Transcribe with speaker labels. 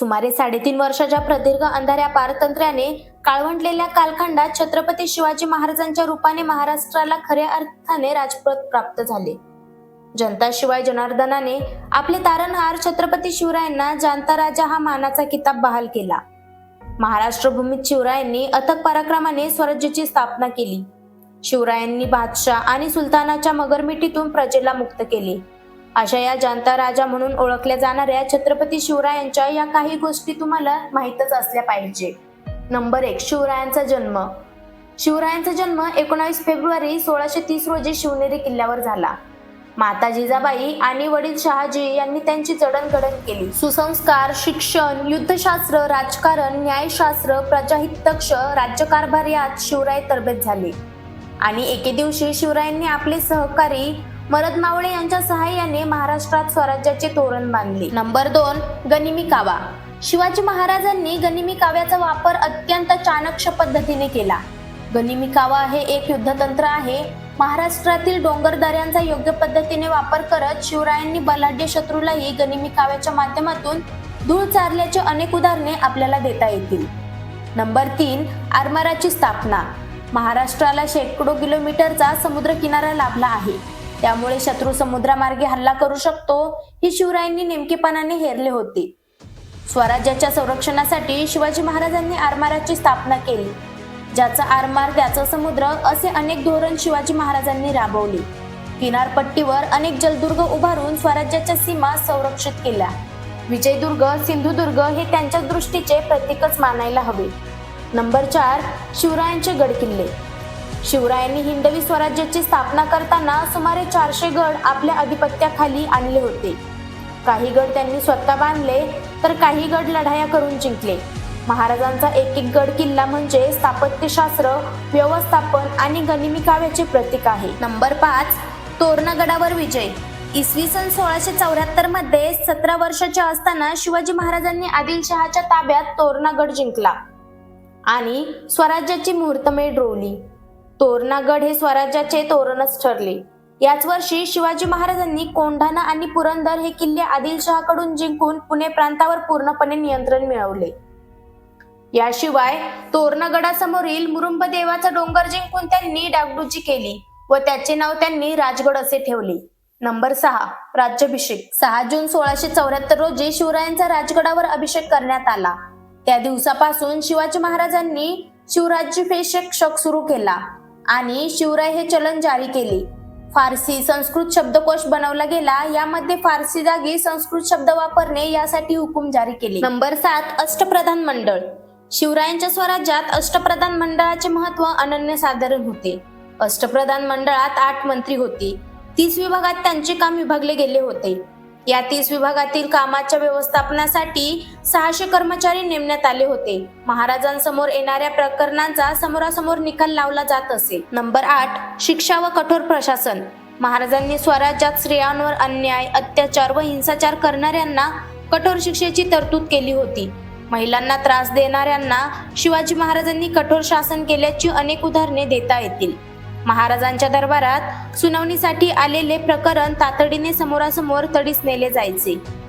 Speaker 1: सुमारे साडेतीन वर्षाच्या प्रदीर्घ अंधाऱ्या पारतंत्र्याने काळवंडलेल्या कालखंडात छत्रपती शिवाजी महाराजांच्या रूपाने महाराष्ट्राला खऱ्या अर्थाने राजपद प्राप्त झाले. जनता शिवाय जनार्दनाने आपले तारणहार छत्रपती शिवरायांना जाणता राजा हा मानाचा किताब बहाल केला. महाराष्ट्र भूमीत शिवरायांनी अथक पराक्रमाने स्वराज्याची स्थापना केली. शिवरायांनी बादशाह आणि सुलतानाच्या मगरमिठीतून प्रजेला मुक्त केले. अशा या जनता राजा म्हणून ओळखल्या जाणाऱ्या छत्रपती शिवरायांच्या या काही गोष्टी तुम्हाला माहीतच असल्या पाहिजे. नंबर एक शिवरायांचा जन्म. शिवरायांचा जन्म एकोणावीस फेब्रुवारी सोळाशे तीस रोजी शिवनेरी किल्ल्यावर झाला. माता जिजाबाई आणि वडील शहाजी यांनी त्यांची जडणघडण केली. सुसंस्कार शिक्षण युद्धशास्त्र राजकारण न्यायशास्त्र प्रजाहितक्ष राज्यकारभार यात शिवराय तरबेत झाले. आणि एके दिवशी शिवरायांनी आपले सहकारी मरद मावळे यांच्या सहाय्याने महाराष्ट्रात स्वराज्याचे तोरण बांधले. नंबर दोन गनिमी कावा. शिवाजी महाराजांनी गनिमी काव्याचा वापर अत्यंत चाणक्य पद्धतीने केला. गनिमी कावा हे एक युद्धतंत्र आहे. महाराष्ट्रातील डोंगर दऱ्यांचा योग्य पद्धतीने वापर करत शिवरायांनी बलाढ्य शत्रूलाही गनिमी काव्याच्या माध्यमातून धूळ चारल्याची अनेक उदाहरणे आपल्याला देता येतील. नंबर तीन आरमाराची स्थापना. महाराष्ट्राला शेकडो किलोमीटरचा समुद्र किनारा लाभला आहे. त्यामुळे शत्रू समुद्रामार्गे हल्ला करू शकतो ही शिवरायांनी नेमकेपणाने हेरले होते. स्वराज्याच्या संरक्षणासाठी शिवाजी महाराजांनी आरमाराची स्थापना केली ज्याचा आरमार त्याचा समुद्र असे अनेक धोरण शिवाजी महाराजांनी राबवले. किनारपट्टीवर अनेक जलदुर्ग उभारून स्वराज्याच्या सीमा संरक्षित केल्या. विजयदुर्ग सिंधुदुर्ग हे त्यांच्या दृष्टीचे प्रतीकच मानायला हवे. नंबर चार शिवरायांचे गडकिल्ले. शिवरायांनी हिंदवी स्वराज्याची स्थापना करताना सुमारे चारशे गड आपल्या अधिपत्याखाली आणले होते. काही गड त्यांनी स्वतः बांधले तर काही गड लढाया करून जिंकले. महाराजांचा एक एक गड किल्ला म्हणजे स्थापत्यशास्त्र व्यवस्थापन आणि गनिमी काव्याचे प्रतीक आहे. नंबर पाच तोरणगडावर विजय. इसवी सन सोळाशे चौऱ्याहत्तरमध्ये सतरा वर्षाच्या असताना शिवाजी महाराजांनी आदिलशहाच्या ताब्यात तोरणागड जिंकला. आणि स्वराज्याची मुहूर्तमेढ रोवली. तोरणागड हे स्वराज्याचे तोरणच ठरले. याच वर्षी शिवाजी महाराजांनी कोंढाणा आणि पुरंदर हे किल्ले आदिलशहाकडून जिंकून पुणे प्रांतावर पूर्णपणे नियंत्रण मिळवले. याशिवाय तोरणगडासमोरील मुरुंब देवाचा डोंगर जिंकून त्यांनी डागडुजी केली व त्याचे नाव त्यांनी राजगड असे ठेवले. नंबर सहा राज्याभिषेक. सहा जून सोळाशे चौऱ्याहत्तर रोजी शिवरायांचा राजगडावर अभिषेक करण्यात आला. त्या दिवसापासून शिवाजी महाराजांनी शिवराज्याभिषेक शक सुरू केला. आणि शिवराय हे चलन जारी केले. फारसी संस्कृत शब्दकोश बनवला गेला यामध्ये फारसी जागी संस्कृत शब्द वापरणे यासाठी हुकूम जारी केले. नंबर सात अष्टप्रधान मंडळ. शिवरायांच्या स्वराज्यात अष्टप्रधान मंडळाचे महत्त्व अनन्यसाधारण होते. अष्टप्रधान मंडळात आठ मंत्री होते. तीस विभागात त्यांचे काम विभागले गेले होते. या तीस विभागातील कामाच्या व्यवस्थापनासाठी सहाशे कर्मचारी नेमण्यात आले होते. महाराजांसमोर येणाऱ्या प्रकरणांचा समोरासमोर निकाल लावला जात असे. नंबर आठ शिक्षा व कठोर प्रशासन. महाराजांनी स्वराज्यात स्त्रियांवर अन्याय अत्याचार व हिंसाचार करणाऱ्यांना कठोर शिक्षेची तरतूद केली होती. महिलांना त्रास देणाऱ्यांना शिवाजी महाराजांनी कठोर शासन केल्याची अनेक उदाहरणे देता येतील. महाराजांच्या दरबारात सुनावणीसाठी आलेले प्रकरण तातडीने समोरासमोर तडीस नेले जायचे.